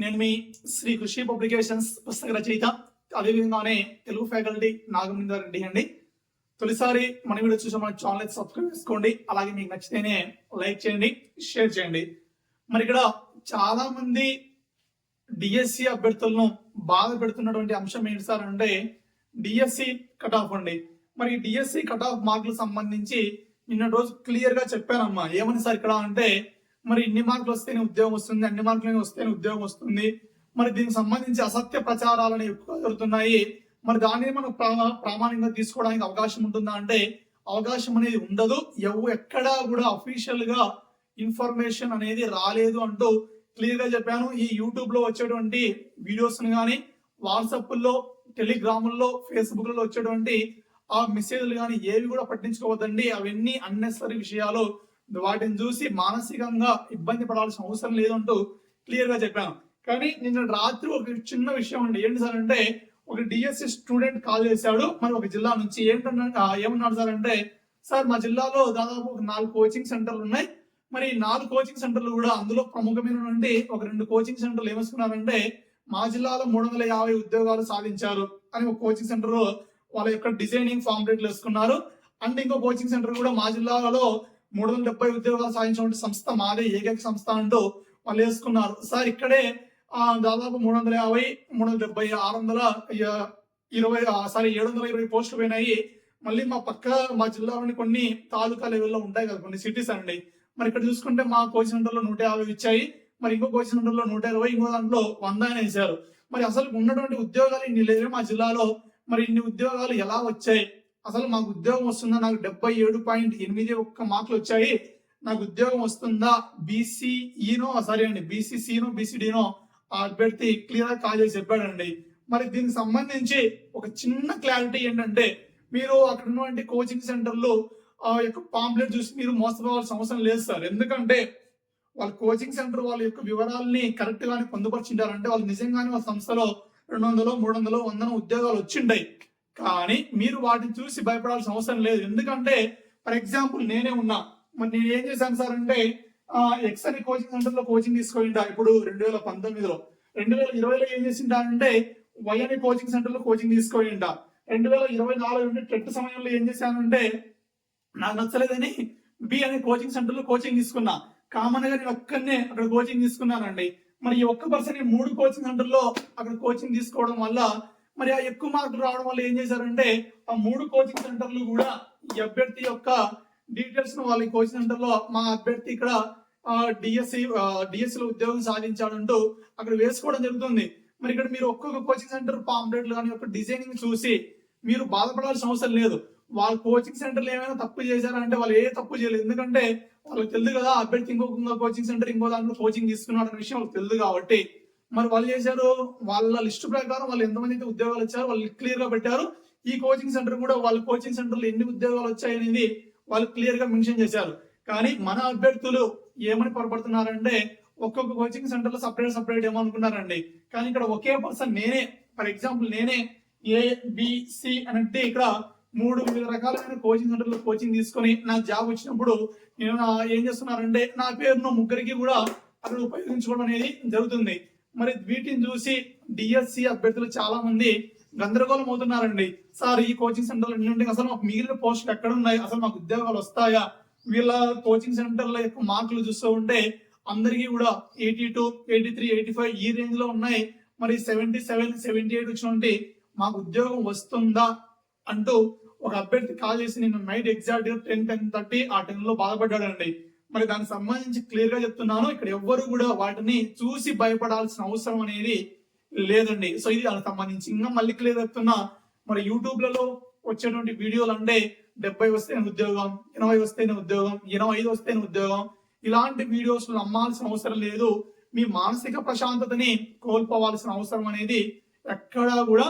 నేను మీ శ్రీ కృషి పబ్లికేషన్స్ పుస్తక రచయిత. అదేవిధంగానే తెలుగు ఫ్యాకల్టీ నాగమేందర్ రెడ్డి అండి. తొలిసారి మన వీడియో చూసే మన ఛానల్ సబ్స్క్రైబ్ చేసుకోండి. అలాగే మీకు నచ్చితేనే లైక్ చేయండి షేర్ చేయండి. మరి ఇక్కడ చాలా మంది డిఎస్సి అభ్యర్థులను బాధ పెడుతున్నటువంటి అంశం ఏంటి సార్ అంటే డిఎస్సి కట్ ఆఫ్ అండి. మరి డిఎస్సి కట్ ఆఫ్ మార్కులకు సంబంధించి నిన్న రోజు క్లియర్గా చెప్పానమ్మా ఏమని సార్ ఇక్కడ అంటే మరి ఇన్ని మార్కులు వస్తేనే ఉద్యోగం వస్తుంది అన్ని మార్కులు వస్తేనే ఉద్యోగం వస్తుంది. మరి దీనికి సంబంధించి అసత్య ప్రచారాలను ఎక్కువ జరుగుతున్నాయి. మరి దానిని మనం ప్రా- ప్రామాణికంగా తీసుకోవడానికి అవకాశం ఉంటుందా అంటే అవకాశం అనేది ఉండదు. ఎవ ఎక్కడా కూడా అఫీషియల్గా ఇన్ఫర్మేషన్ అనేది రాలేదు అంటూ క్లియర్గా చెప్పాను. ఈ యూట్యూబ్లో వచ్చేటువంటి వీడియోస్ కానీ వాట్సాప్లో టెలిగ్రాముల్లో ఫేస్బుక్లో వచ్చేటువంటి ఆ మెసేజ్లు కానీ ఏవి కూడా పట్టించుకోవద్దండి. అవన్నీ అన్నెసరీ విషయాలు. వాటిని చూసి మానసికంగా ఇబ్బంది పడాల్సిన అవసరం లేదంటూ క్లియర్గా చెప్పాను. కానీ నిన్న రాత్రి ఒక చిన్న విషయం అండి. ఏంటి సార్ అంటే ఒక డిఎస్సి స్టూడెంట్ కాల్ చేశాడు. మరి ఒక జిల్లా నుంచి ఏంటన్నా ఏమన్నాడు సార్ అంటే సార్ మా జిల్లాలో దాదాపు ఒక నాలుగు కోచింగ్ సెంటర్లు ఉన్నాయి. మరి నాలుగు కోచింగ్ సెంటర్లు కూడా అందులో ప్రముఖమైన నుండి ఒక రెండు కోచింగ్ సెంటర్లు ఏమేసుకున్నారంటే మా జిల్లాలో మూడు వందల యాభై ఉద్యోగాలు సాధించారు అని ఒక కోచింగ్ సెంటర్ వాళ్ళ యొక్క డిజైనింగ్ ఫామ్ రేట్లు వేసుకున్నారు. అండ్ ఇంకో కోచింగ్ సెంటర్ కూడా మా జిల్లాలో మూడు వందల డెబ్బై ఉద్యోగాలు సాధించినటువంటి సంస్థ మాదే ఏకైక సంస్థ అంటూ వాళ్ళు వేసుకున్నారు. సార్ ఇక్కడే దాదాపు మూడు వందల యాభై మూడు వందల డెబ్బై ఆరు వందల ఇరవై సారీ ఏడు వందల ఇరవై పోస్టులు పోయినాయి. మళ్ళీ మా పక్క మా జిల్లాలోని కొన్ని తాలూకా లెవెల్లో ఉంటాయి కదా కొన్ని సిటీస్ అండి. మరి ఇక్కడ చూసుకుంటే మా కోచింగ్ సెంటర్లో నూట యాభై ఇచ్చాయి. మరి ఇంకో కోచింగ్ సెంటర్లో నూట ఇరవై ఇంకో దాంట్లో వంద అని వేశారు మరి అసలు ఉన్నటువంటి ఉద్యోగాలు ఇన్ని లేవు మా జిల్లాలో. మరి ఇన్ని ఉద్యోగాలు ఎలా వచ్చాయి? అసలు మాకు ఉద్యోగం వస్తుందా? నాకు డెబ్బై ఏడు పాయింట్ ఎనిమిది ఒక్క మార్కులు వచ్చాయి. నాకు ఉద్యోగం వస్తుందా? బీసీఈనో సారీ అండి బీసీసీనో బీసీడీనో ఆ అభ్యర్థి క్లియర్గా కాల్ చేసి చెప్పాడండి. మరి దీనికి సంబంధించి ఒక చిన్న క్లారిటీ ఏంటంటే మీరు అక్కడ ఉన్నటువంటి కోచింగ్ సెంటర్లు ఆ యొక్క పాంప్లెట్ చూసి మీరు మోసపోవాల్సిన అవసరం లేదు సార్. ఎందుకంటే వాళ్ళ కోచింగ్ సెంటర్ వాళ్ళ యొక్క వివరాలని కరెక్ట్ గానే పొందుపరిచింటారంటే వాళ్ళు నిజంగానే వాళ్ళ సంస్థలో రెండు వందలు మూడు వందలు వందన ఉద్యోగాలు వచ్చిండాయి. కానీ మీరు వాటిని చూసి భయపడాల్సిన అవసరం లేదు. ఎందుకంటే ఫర్ ఎగ్జాంపుల్ నేనే ఉన్నా. మరి నేను ఏం చేశాను సార్ అంటే ఎక్స్ అనే కోచింగ్ సెంటర్లో కోచింగ్ తీసుకోయింటా ఇప్పుడు రెండు వేల పంతొమ్మిదిలో. రెండు వేల ఇరవైలో ఏం చేసింటానంటే వై అనే కోచింగ్ సెంటర్లో కోచింగ్ తీసుకోయింటా రెండు వేల ఇరవై నాలుగు నుండి టెట్ సమయంలో ఏం చేశానంటే నాకు నచ్చలేదని బి అనే కోచింగ్ సెంటర్లో కోచింగ్ తీసుకున్నా. కామన్గా నేను ఒక్కనే అక్కడ కోచింగ్ తీసుకున్నానండి. మరి ఈ ఒక్క పర్సన్ మూడు కోచింగ్ సెంటర్లో అక్కడ కోచింగ్ తీసుకోవడం వల్ల మరి ఆ ఎక్కువ మార్కులు రావడం వల్ల ఏం చేశారంటే ఆ మూడు కోచింగ్ సెంటర్లు కూడా ఈ అభ్యర్థి యొక్క డీటెయిల్స్ను వాళ్ళ కోచింగ్ సెంటర్లో మా అభ్యర్థి ఇక్కడ డిఎస్సి డిఎస్సి లో ఉద్యోగం సాధించాడంటూ అక్కడ వేసుకోవడం జరుగుతుంది. మరి ఇక్కడ మీరు ఒక్కొక్క కోచింగ్ సెంటర్ పాంప్లెట్లు కానీ ఒక డిజైనింగ్ చూసి మీరు బాధపడాల్సిన అవసరం లేదు. వాళ్ళ కోచింగ్ సెంటర్లు ఏమైనా తప్పు చేశారంటే వాళ్ళు ఏ తప్పు చేయలేదు. ఎందుకంటే వాళ్ళకి తెలియదు కదా అభ్యర్థి ఇంకొక కోచింగ్ సెంటర్ ఇంకో దాంట్లో కోచింగ్ తీసుకున్నాడు అనే విషయం వాళ్ళకి తెలియదు కాబట్టి మరి వాళ్ళు చేశారు వాళ్ళ లిస్ట్ ప్రకారం వాళ్ళు ఎంతమంది అయితే ఉద్యోగాలు వచ్చారు వాళ్ళు క్లియర్గా పెట్టారు. ఈ కోచింగ్ సెంటర్ కూడా వాళ్ళ కోచింగ్ సెంటర్లో ఎన్ని ఉద్యోగాలు వచ్చాయనేది వాళ్ళు క్లియర్గా మెన్షన్ చేశారు. కానీ మన అభ్యర్థులు ఏమని పొరపడుతున్నారంటే ఒక్కొక్క కోచింగ్ సెంటర్లో సపరేట్ సపరేట్ ఏమో అనుకున్నారండి. కానీ ఇక్కడ ఒకే పర్సన్ నేనే ఫర్ ఎగ్జాంపుల్ నేనే ఏ బిసి అంటే ఇక్కడ మూడు వివిధ రకాలైన కోచింగ్ సెంటర్లో కోచింగ్ తీసుకొని నా జాబ్ వచ్చినప్పుడు నేను ఏం చేస్తున్నారంటే నా పేరును ముగ్గురికి కూడా అక్కడ ఉపయోగించుకోవడం అనేది జరుగుతుంది. మరి వీటిని చూసి డిఎస్సి అభ్యర్థులు చాలా మంది గందరగోళం అవుతున్నారండి. సార్ ఈ కోచింగ్ సెంటర్లు నుండి అసలు మాకు మిగిలిన పోస్టులు ఎక్కడ ఉన్నాయి అసలు మాకు ఉద్యోగాలు వస్తాయా? వీళ్ళ కోచింగ్ సెంటర్ల యొక్క మార్కులు చూస్తూ ఉంటే అందరికీ కూడా eighty two eighty three eighty five ఈ రేంజ్లో ఉన్నాయి. మరి సెవెంటీ సెవెన్ సెవెంటీ ఎయిట్ వచ్చినటువంటి మాకు ఉద్యోగం వస్తుందా అంటూ ఒక అభ్యర్థి కాల్ చేసి నిన్న నైట్ ఎగ్జాక్ట్గా టెన్ టెన్ థర్టీ ఆ టెన్లో బాధపడ్డాడండి. మరి దానికి సంబంధించి క్లియర్గా చెప్తున్నాను. ఇక్కడ ఎవ్వరు కూడా వాటిని చూసి భయపడాల్సిన అవసరం అనేది లేదండి. సో ఇది దానికి సంబంధించి ఇంకా మళ్ళీ క్లియర్ చెప్తున్నా. మరి యూట్యూబ్లలో వచ్చేటువంటి వీడియోలు అంటే డెబ్బై వస్తేనే ఉద్యోగం ఎనభై వస్తేనే ఉద్యోగం ఎనభై ఐదు వస్తేనే ఉద్యోగం. ఇలాంటి వీడియోస్ నమ్మాల్సిన అవసరం లేదు. మీ మానసిక ప్రశాంతతని కోల్పోవాల్సిన అవసరం అనేది ఎక్కడా కూడా